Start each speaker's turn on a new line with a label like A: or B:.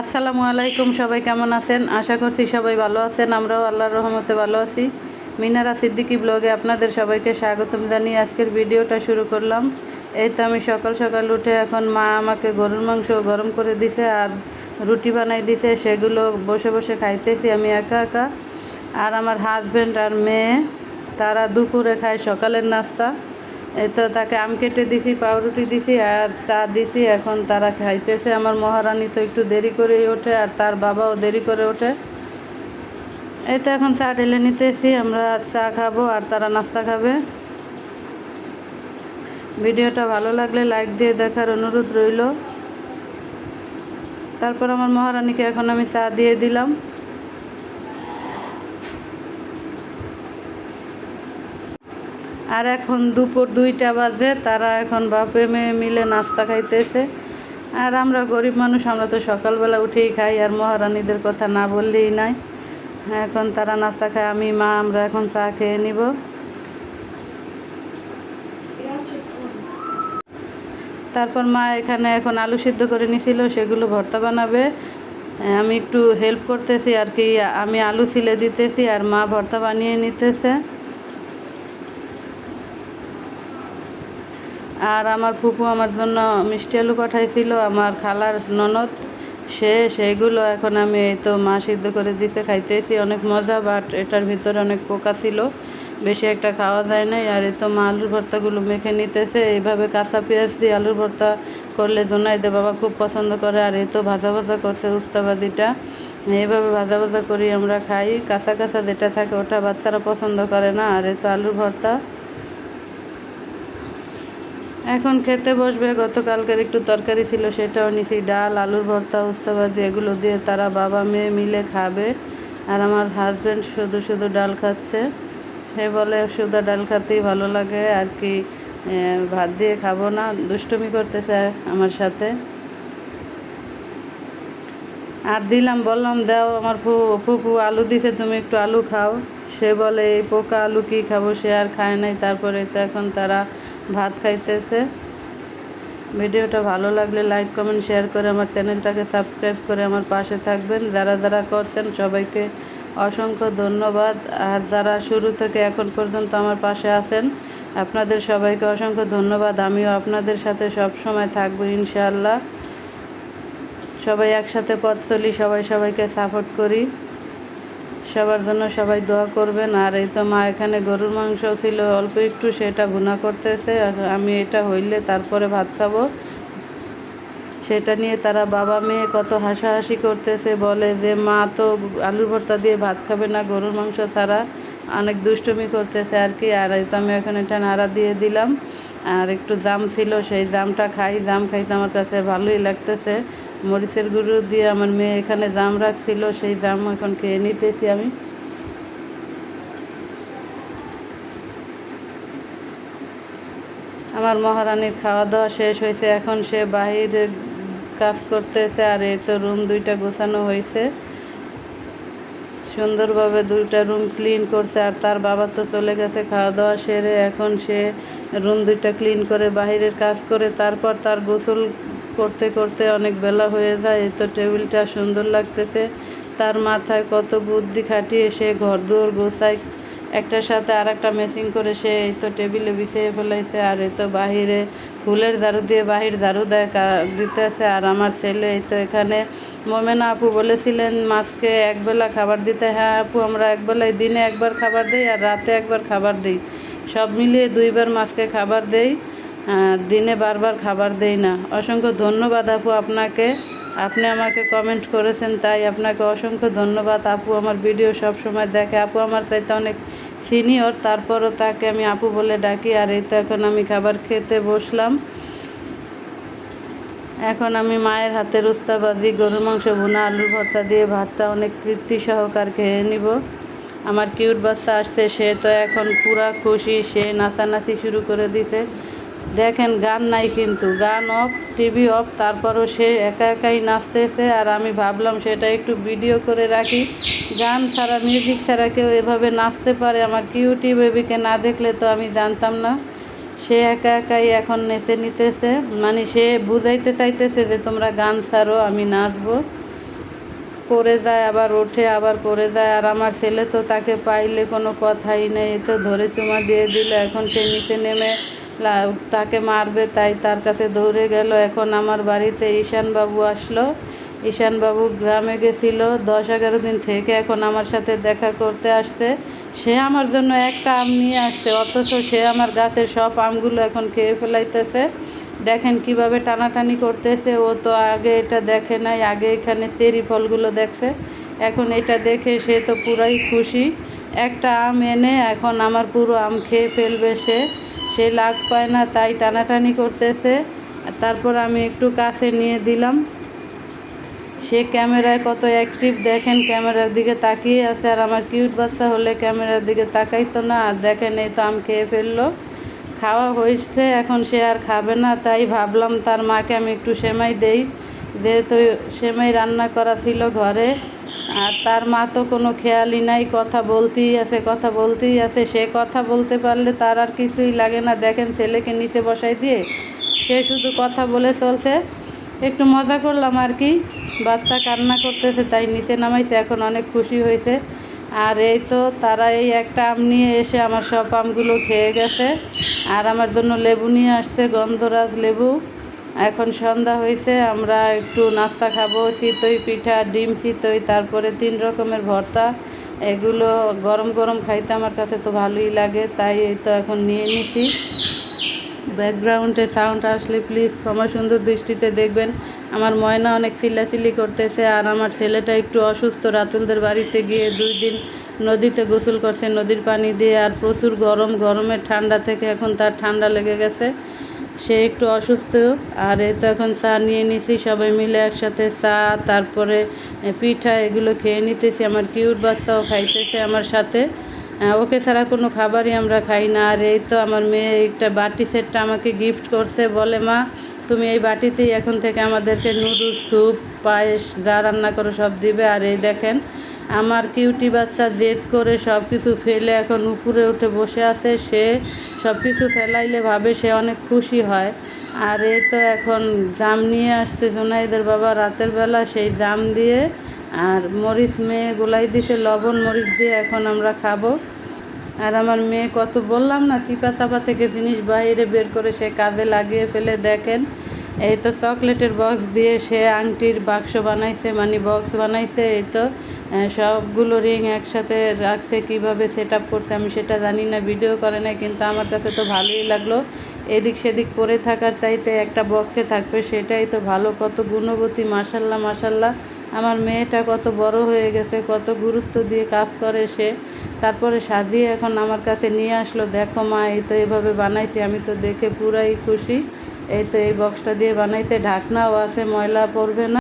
A: আসসালামু আলাইকুম, সবাই কেমন আছেন? আশা করছি সবাই ভালো আছেন, আমরাও আল্লাহর রহমতে ভালো আছি। মিনারা সিদ্দিকি ব্লগে আপনাদের সবাইকে স্বাগতম জানিয়ে আজকের ভিডিওটা শুরু করলাম। এই তো আমি সকাল সকাল উঠে এখন মা আমাকে গরুর মাংস গরম করে দিছে আর রুটি বানাই দিছে, সেগুলো বসে বসে খাইতেছি আমি একা একা। আর আমার হাজব্যান্ড আর মেয়ে, তারা দুপুরে খায় সকালের নাস্তা। তো তাকে আম কেটে দিছি, পাউরুটি দিছি আর চা দিছি। এখন তারা খাইতেছে। আমার মহারানী তো একটু দেরি করেই ওঠে আর তার বাবাও দেরি করে ওঠে। এই তো এখন চা ঢেলে নিতেছি। আমরা চা খাব আর তারা নাস্তা খাবে। ভিডিওটা ভালো লাগলে লাইক দিয়ে দেখার অনুরোধ রইল। তারপর আমার মহারানীকে এখন আমি চা দিয়ে দিলাম। আর এখন দুপুর দুইটা বাজে, তারা এখন বাপে মেয়ে মিলে নাস্তা খাইতেছে। আর আমরা গরিব মানুষ, আমরা তো সকালবেলা উঠেই খাই, আর মহারানীদের কথা না বললেই নাই। এখন তারা নাস্তা খায়, আমি, মা, আমরা এখন চা খেয়ে নিব। তারপর মা এখানে এখন আলু সিদ্ধ করে নিছিল, সেগুলো ভর্তা বানাবে। আমি একটু হেল্প করতেছি আর কি, আমি আলু ছিলে দিতেছি আর মা ভর্তা বানিয়ে নিতেছে। আর আমার ফুপু আমার জন্য মিষ্টি আলু পাঠাইছিল, আমার খালার ননদ, সে সেইগুলো এখন আমি এই তো মা সিদ্ধ করে দিছে, খাইতেছি। অনেক মজা বাট এটার ভিতরে অনেক পোকা ছিল। বেশি একটা খাওয়া যায় নাই, আর এই তো মা আলুর ভর্তাগুলো মেখে নিতেছে। এইভাবে কাঁচা পেঁয়াজ দিয়ে আলুর ভর্তা করলে জোনাইদে বাবা খুব পছন্দ করে, আর এই তো ভাজা ভাজা করছে উস্তাবাদিটা এইভাবে ভাজা ভাজা করি আমরা খাই। কাঁচা কাঁচা যেটা থাকে ওটা বাচ্চারা পছন্দ করে না, আর এই তো আলুর ভর্তা। এখন খেতে বসবে, গতকালকের একটু তরকারি ছিল সেটাও নিছি, ডাল, আলুর ভর্তা, উস্তাবাজি, এগুলো দিয়ে তারা বাবা মেয়ে মিলে খাবে। আর আমার হাজব্যান্ড শুধু শুধু ডাল খাচ্ছে। সে বলে শুধু ডাল খাতেই ভালো লাগে, আর কি ভাত দিয়ে খাব না, দুষ্টুমি চায় আমার সাথে। আর দিলাম, বললাম, দাও আমার ফু, ফুপু আলু দিছে, তুমি একটু আলু খাও। সে বলে, এই পোকা আলু কী খাব? সে আর খায় নাই, তারপরে তো এখন তারা ভাত খাইতেছে। ভিডিওটা ভালো লাগলে লাইক, কমেন্ট, শেয়ার করে আমার চ্যানেলটাকে সাবস্ক্রাইব করে আমার পাশে থাকবেন। যারা যারা করছেন, সবাইকে অসংখ্য ধন্যবাদ। আর যারা শুরু থেকে এখন পর্যন্ত আমার পাশে আছেন, আপনাদের সবাইকে অসংখ্য ধন্যবাদ। আমিও আপনাদের সাথে সব সময় থাকব ইনশাআল্লাহ। সবাই একসাথে পথ চলি, সবাই সবাইকে সাপোর্ট করি। সবার জন্য সবাই দোয়া করবেন। আর এই তো মা এখানে গরুর মাংস ছিল, অল্প একটু সেটা ভুনা করতেছে। আমি এটা হইলে তারপরে ভাত খাব। সেটা নিয়ে তারা বাবা মেয়ে কত হাসাহাসি করতেছে, বলে যে, মা তো আলুর ভর্তা দিয়ে ভাত খাবে না, গরুর মাংস ছাড়া। অনেক দুষ্টুমি করতেছে আর কি। আর এই তো আমি এখন এটা নাড়া দিয়ে দিলাম। আর একটু জাম ছিল, সেই জামটা খাই। জাম খাইতে আমার কাছে ভালোই লাগতেছে। মরিচের গুঁড়ো দিয়ে আমার মেয়ে এখানে জাম রাখছিল, সেই জাম এখন খেয়ে নিতেছি আমি। আমার মহারানীর খাওয়া দাওয়া শেষ হয়েছে, এখন সে বাহিরে কাজ করতেছে আর এই তো রুম দুইটা গোছানো হয়েছে। সুন্দরভাবে দুইটা রুম ক্লিন করছে আর তার বাবা তো চলে গেছে খাওয়া দাওয়া সেরে, এখন সে রুম দুইটা ক্লিন করে বাহিরের কাজ করে, তারপর তার গোসল করতে করতে অনেক বেলা হয়ে যায়, এই তো টেবিলটা সুন্দর লাগতেছে। তার মাথায় কত বুদ্ধি খাটিয়ে সে ঘর দুয়ার গোছায়, একটার সাথে আর একটা মেসিং করে সে এই তো টেবিলে বিছিয়ে ফেলাইছে আর এই তো বাহিরে ফুলের ঝাড়ু দিয়ে বাহির ঝাড়ু দেয় দিতেছে। আর আমার ছেলে এই তো এখানে, মোমেনা আপু বলেছিলেন, মাছকে একবেলা খাবার দিতে। হ্যাঁ আপু, আমরা একবেলায় দিনে একবার খাবার দিই আর রাতে একবার খাবার দিই। সব মিলিয়ে দুইবার মাছকে খাবার দেই। দিনে বারবার খাবার দেই না। অসংখ্য ধন্যবাদ আপু আপনাকে। আপনি আমাকে কমেন্ট করেছেন, তাই আপনাকে অসংখ্য ধন্যবাদ। আপু আমার ভিডিও সব সময় দেখে। আপু আমার চাইতে অনেক সিনিয়র তারপরও তাকে আমি আপু বলে ডাকি, আর এই তো এখন আমি খাবার খেতে বসলাম। এখন আমি মায়ের হাতের উস্তাবাজি, গরুর মাংস, ভুনা, আলুর ভর্তা দিয়ে ভাতটা অনেক তৃপ্তি সহকার খেয়ে নিব। আমার কিউট বাচ্চা আসছে, সে তো এখন পুরা খুশি, সে নাচানাচি শুরু করে দিছে। দেখেন, গান নাই কিন্তু। গান অফ টিভি অফ তারপরও সে একা একাই নাচতেছে। আর আমি ভাবলাম সেটা একটু ভিডিও করে রাখি। গান ছাড়া মিউজিক ছাড়া কেউ এভাবে নাচতে পারে। আমার কিউটি বেবিকে না দেখলে তো আমি জানতাম না। সে একা একাই এখন নেচে নিতেছে। মানে সে বুঝাইতে চাইতেছে যে, তোমরা গান ছাড়ো, আমি নাচবো। পড়ে যায়, আবার ওঠে, আবার পড়ে যায়। আর আমার ছেলে তো তাকে পাইলে কোনো কথাই নেই। তো ধরে চুমা দিয়ে দিল। এখন সে নিচে নেমে তাকে মারবে, তাই তার কাছে দৌড়ে গেল। এখন আমার বাড়িতে ঈশানবাবু আসলো। ঈশানবাবু গ্রামে গেছিল দশ এগারো দিন থেকে। এখন আমার সাথে দেখা করতে আসছে। সে আমার জন্য একটা আম নিয়ে আসছে, অথচ সে আমার গাছের সব আমগুলো এখন খেয়ে ফেলাইতেছে। দেখেন কীভাবে টানাটানি করতেছে, ও তো আগে এটা দেখে নাই, আগে এখানে চেরি ফলগুলো দেখছে। এখন এটা দেখে সে তো পুরাই খুশি। একটা আম এনে এখন আমার পুরো আম খেয়ে ফেলবে সে। সে লাগ পায় না, তাই টানাটানি করতেছে। তারপর আমি একটু কাছে নিয়ে দিলাম। সে ক্যামেরায় কত অ্যাক্টিভ দেখেন, ক্যামেরার দিকে তাকিয়ে আছে। আর আমার কিউট বাচ্চা হলে ক্যামেরার দিকে তাকাইতো না, আর দেখেন এই তো আম খেয়ে ফেলল। খাওয়া হয়েছে, এখন সে আর খাবে না, তাই ভাবলাম তার মাকে আমি একটু সেমাই দেই। যেহেতু সেমাই রান্না করা ছিল ঘরে, আর তার মা তো কোনো খেয়ালই নাই, কথা বলতেই আছে, কথা বলতেই আছে। সে কথা বলতে পারলে তার আর কিছুই লাগে না। দেখেন ছেলেকে নিচে বসাই দিয়ে সে শুধু কথা বলে চলছে। একটু মজা করলাম আর কি। বাচ্চা কান্না করতেছে, তাই নিচে নামাইছে। এখন অনেক খুশি হয়েছে। আর এই তো তারা এই একটা আম নিয়ে এসে আমার সব আমগুলো খেয়ে গেছে। আর আমার জন্য লেবু নিয়ে আসছে, গন্ধরাজ লেবু। এখন সন্ধ্যা হয়েছে, আমরা একটু নাস্তা খাব চিতই পিঠা, ডিম চিতই তারপরে তিন রকমের ভর্তা। এগুলো গরম গরম খাইতে আমার কাছে তো ভালোই লাগে, তাই এই তো এখন নিয়ে নিছি। ব্যাকগ্রাউন্ডে সাউন্ড আসলে প্লিজ ক্ষমা সুন্দর দৃষ্টিতে দেখবেন। আমার ময়না অনেক চিল্লাচিল্লি করতেছে আর আমার ছেলেটা একটু অসুস্থ, রাতুলদের বাড়িতে গিয়ে দুই দিন নদীতে গোসল করছে, নদীর পানি দিয়ে আর প্রচুর গরম, গরমের ঠান্ডা থেকে এখন তার ঠান্ডা লেগে গেছে। সে একটু অসুস্থ। আর এই তো এখন চা নিয়ে নিছি, সবাই মিলে একসাথে চা, তারপরে পিঠা এগুলো খেয়ে নিতেছি। আমার কিউট বাচ্চাও খাইতেছে আমার সাথে। ওকে ছাড়া কোনো খাবারই আমরা খাই না। আর এই তো আমার মেয়ে একটা বাটি সেটটা আমাকে গিফট করছে। বলে, মা, তুমি এই বাটিতেই এখন থেকে আমাদেরকে নুডলস স্যুপ পায়েস যা রান্না করো সব দিবে। আর এই দেখেন আমার কিউটি বাচ্চা জেদ করে সব কিছু ফেলে এখন উপরে উঠে বসে আছে, সে সব কিছু ফেলাইলে ভাবে সে অনেক খুশি হয়। আর এ তো এখন জাম নিয়ে আসছে জোনাইদের বাবা রাতের বেলা, সেই জাম দিয়ে আর মরিচ মেয়ে গোলাই দিছে, লবণ মরিচ দিয়ে এখন আমরা খাব। আর আমার মেয়ে কত বললাম না চিপা চাপা থেকে জিনিস বাইরে বের করে সে কাঁধে লাগিয়ে ফেলে, দেখেন এই তো চকলেটের বক্স দিয়ে সে আংটির বাক্স বানাইছে মানে বক্স বানাইছে, এই তো সবগুলো রিং একসাথে রাখছে, কীভাবে সেট আপ করছে আমি সেটা জানি না ভিডিও করে না কিন্তু আমার কাছে তো ভালোই লাগল। এদিক সেদিক পরে থাকার চাইতে একটা বক্সে থাকবে, সেটাই তো ভালো, কত গুণবতী মাসাল্লাহ মাসাল্লাহ আমার মেয়েটা কত বড় হয়ে গেছে, কত গুরুত্ব দিয়ে কাজ করে সে। তারপরে সাজিয়ে এখন আমার কাছে নিয়ে আসলো, দেখো মা, এই তো এভাবে বানাইছি, আমি তো দেখে পুরাই খুশি। এই তো এই বক্সটা দিয়ে বানাইছে ঢাকনাও আছে ময়লা পড়বে না।